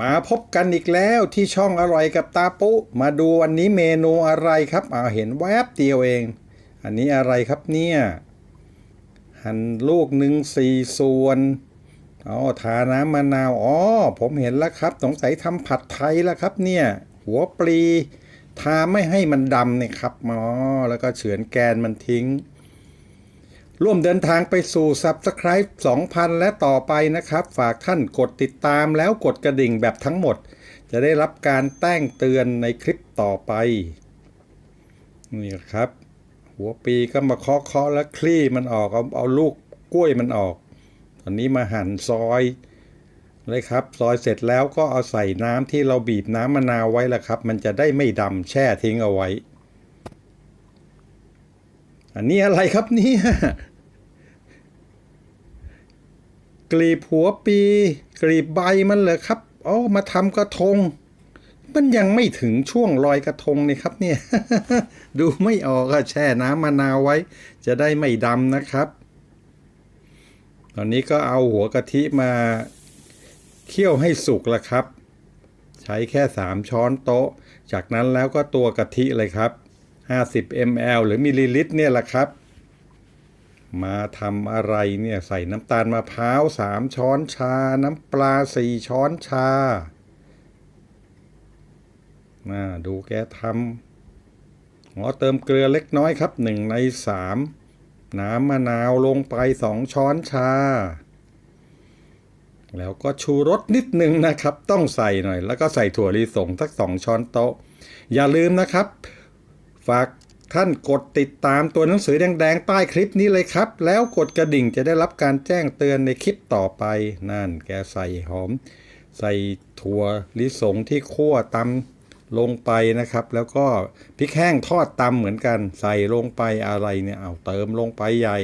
มาพบกันอีกแล้วที่ช่องอร่อยกับตาปุ มาดูวันนี้เมนูอะไรครับอ่าเห็นแวบเดียวเอง อันนี้อะไรครับเนี่ย หั่นลูกหนึ่งสี่ส่วนอ๋อทาน้ำมะนาวอ๋อผมเห็นแล้วครับ สงสัยทำผัดไทยแล้วครับเนี่ย หัวปลี ทาไม่ให้มันดำเนี่ยครับอ๋อแล้วก็เฉือนแกนมันทิ้ง ร่วมเดินทางไปสู่ Subscribe 2,000 และต่อไปนะครับ ฝากท่านกดติดตามแล้วกดกระดิ่งแบบทั้งหมด จะได้รับการแจ้งเตือนในคลิปต่อไป นี่ครับ หัวปีก็มาเคาะเคาะแล้วคลี่มันออกเอาเอาลูกกล้วยมันออก ตอนนี้มาหั่นซอยเลยครับ ซอยเสร็จแล้วก็เอาใส่น้ำที่เราบีบน้ำมะนาวไว้ละครับ มันจะได้ไม่ดำแช่ทิ้งเอาไว้ อันนี้อะไรครับเนี่ยกลีบหัวปี กลีบใบมันเหรอครับอ๋อมาทำกระทง มันยังไม่ถึงช่วงลอยกระทงนี่ครับเนี่ย ดูไม่ออกอะแช่น้ำมะนาวไว้ จะได้ไม่ดำนะครับ ตอนนี้ก็เอาหัวกะทิมาเคี่ยวให้สุกแล้วครับ ใช้แค่ 3 ช้อนโต๊ะ จากนั้นแล้วก็ตัวกะทิเลยครับ 50 ml หรือมิลลิลิตรเนี่ยแหละครับ มาทำอะไรเนี่ยใส่น้ำตาลมะพร้าว 3 ช้อนชา น้ำปลา 4 ช้อนชามาดูแกทำหอเติมเกลือเล็กน้อยครับ 1 ใน 3 น้ำมะนาวลงไป 2 ช้อนชา แล้วก็ชูรสนิดนึงนะครับ ต้องใส่หน่อย แล้วก็ใส่ถั่วลิสงสัก 2 ช้อนโต๊ะ อย่าลืมนะครับ ฝากท่านกดติดตามตัวหนังสือแดงๆ ใต้คลิปนี้เลยครับ แล้วกดกระดิ่งจะได้รับการแจ้งเตือนในคลิปต่อไปนั่นแกใส่หอม ใส่ถั่วลิสงที่คั่วตำลงไปนะครับ แล้วก็พริกแห้งทอดตำเหมือนกัน ใส่ลงไปอะไรเนี่ยเอาเติมลงไปใหญ่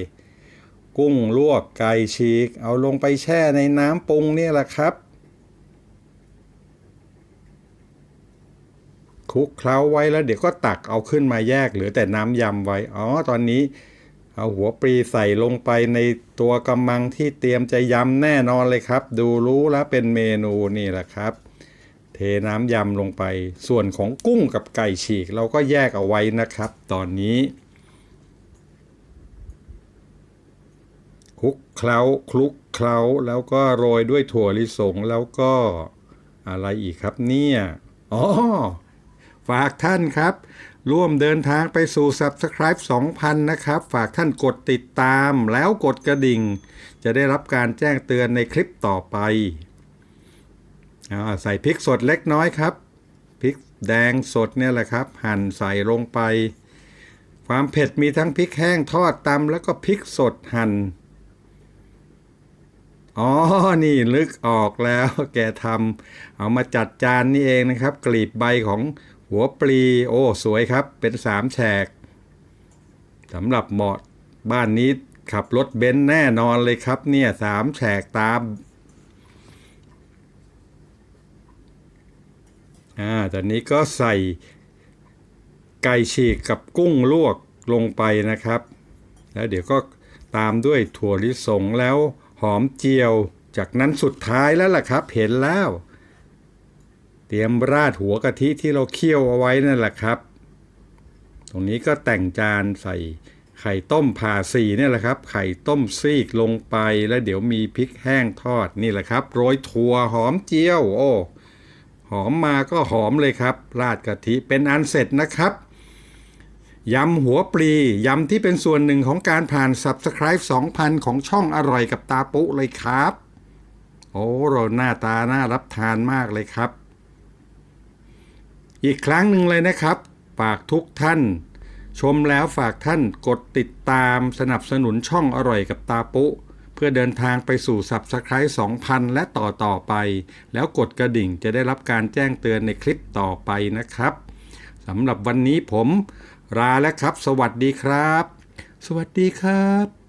กุ้งลวกไก่ฉีก เอาลงไปแช่ในน้ำปรุงเนี่ยแหละครับ คลุกเคล้าไว้แล้วเดี๋ยวก็ตักเอาขึ้นมาแยกเหลือแต่น้ำยำไว้ อ๋อ ตอนนี้เอาหัวปรีใส่ลงไปในตัวกำมังที่เตรียมจะยำแน่นอนเลยครับ ดูรู้แล้วเป็นเมนูนี่แหละครับ เทน้ำยำลงไป ส่วนของกุ้งกับไก่ฉีก เราก็แยกเอาไว้นะครับ ตอนนี้คลุกเคล้าคลุกเคล้าแล้วก็โรยด้วยถั่วลิสงแล้วก็อะไรอีกครับเนี่ยอ๋อ ฝากท่านครับ ร่วมเดินทางไปสู่ Subscribe 2,000 นะครับ ฝากท่านกดติดตามแล้วกดกระดิ่ง จะได้รับการแจ้งเตือนในคลิปต่อไปอใส่พริกสดเล็กน้อยครับพริกแดงสดเนี่ยแหละครับ หั่นใส่ลงไป ความเผ็ดมีทั้งพริกแห้งทอดตำแล้วก็พริกสดหั่นอ๋อ นี่ลึกออกแล้วแกทำเอามาจัดจานนี่เองนะครับ กลีบใบของ หัวปลี โอ้ สวยครับ เป็นสามแฉกสำหรับเหมาะบ้านนี้ขับรถเบนซ์แน่นอนเลยครับ เนี่ยสามแฉกตามอ่าตอนนี้ก็ใส่ไก่ฉีกกับกุ้งลวกลงไปนะครับ แล้วเดี๋ยวก็ตามด้วยถั่วลิสงแล้วหอมเจียว จากนั้นสุดท้ายแล้วล่ะครับ เห็นแล้ว เตรียมราดหัวกะทิที่เราเคี่ยวเอาไว้นั่นแหละครับ ตรงนี้ก็แต่งจานใส่ไข่ต้มผ่าสีเนี่ยแหละครับ ไข่ต้มซีกลงไปแล้วเดี๋ยวมีพริกแห้งทอดนี่แหละครับ โรยถั่วหอมเจียว โอ้หอมมาก็หอมเลยครับ ราดกะทิเป็นอันเสร็จนะครับยำหัวปลียำที่เป็นส่วนหนึ่งของการผ่าน Subscribe 2,000 ของช่องอร่อยกับตาปุเลยครับ โอ้เราหน้าตาน่ารับทานมากเลยครับ อีกครั้งหนึ่งเลยนะครับ ฝากทุกท่าน ชมแล้วฝากท่านกดติดตามสนับสนุนช่องอร่อยกับตาปุ เพื่อเดินทางไปสู่ Subscribe 2,000 และต่อต่อไป แล้วกดกระดิ่งจะได้รับการแจ้งเตือนในคลิปต่อไปนะครับสำหรับวันนี้ผมลาแล้วครับ สวัสดีครับ สวัสดีครับ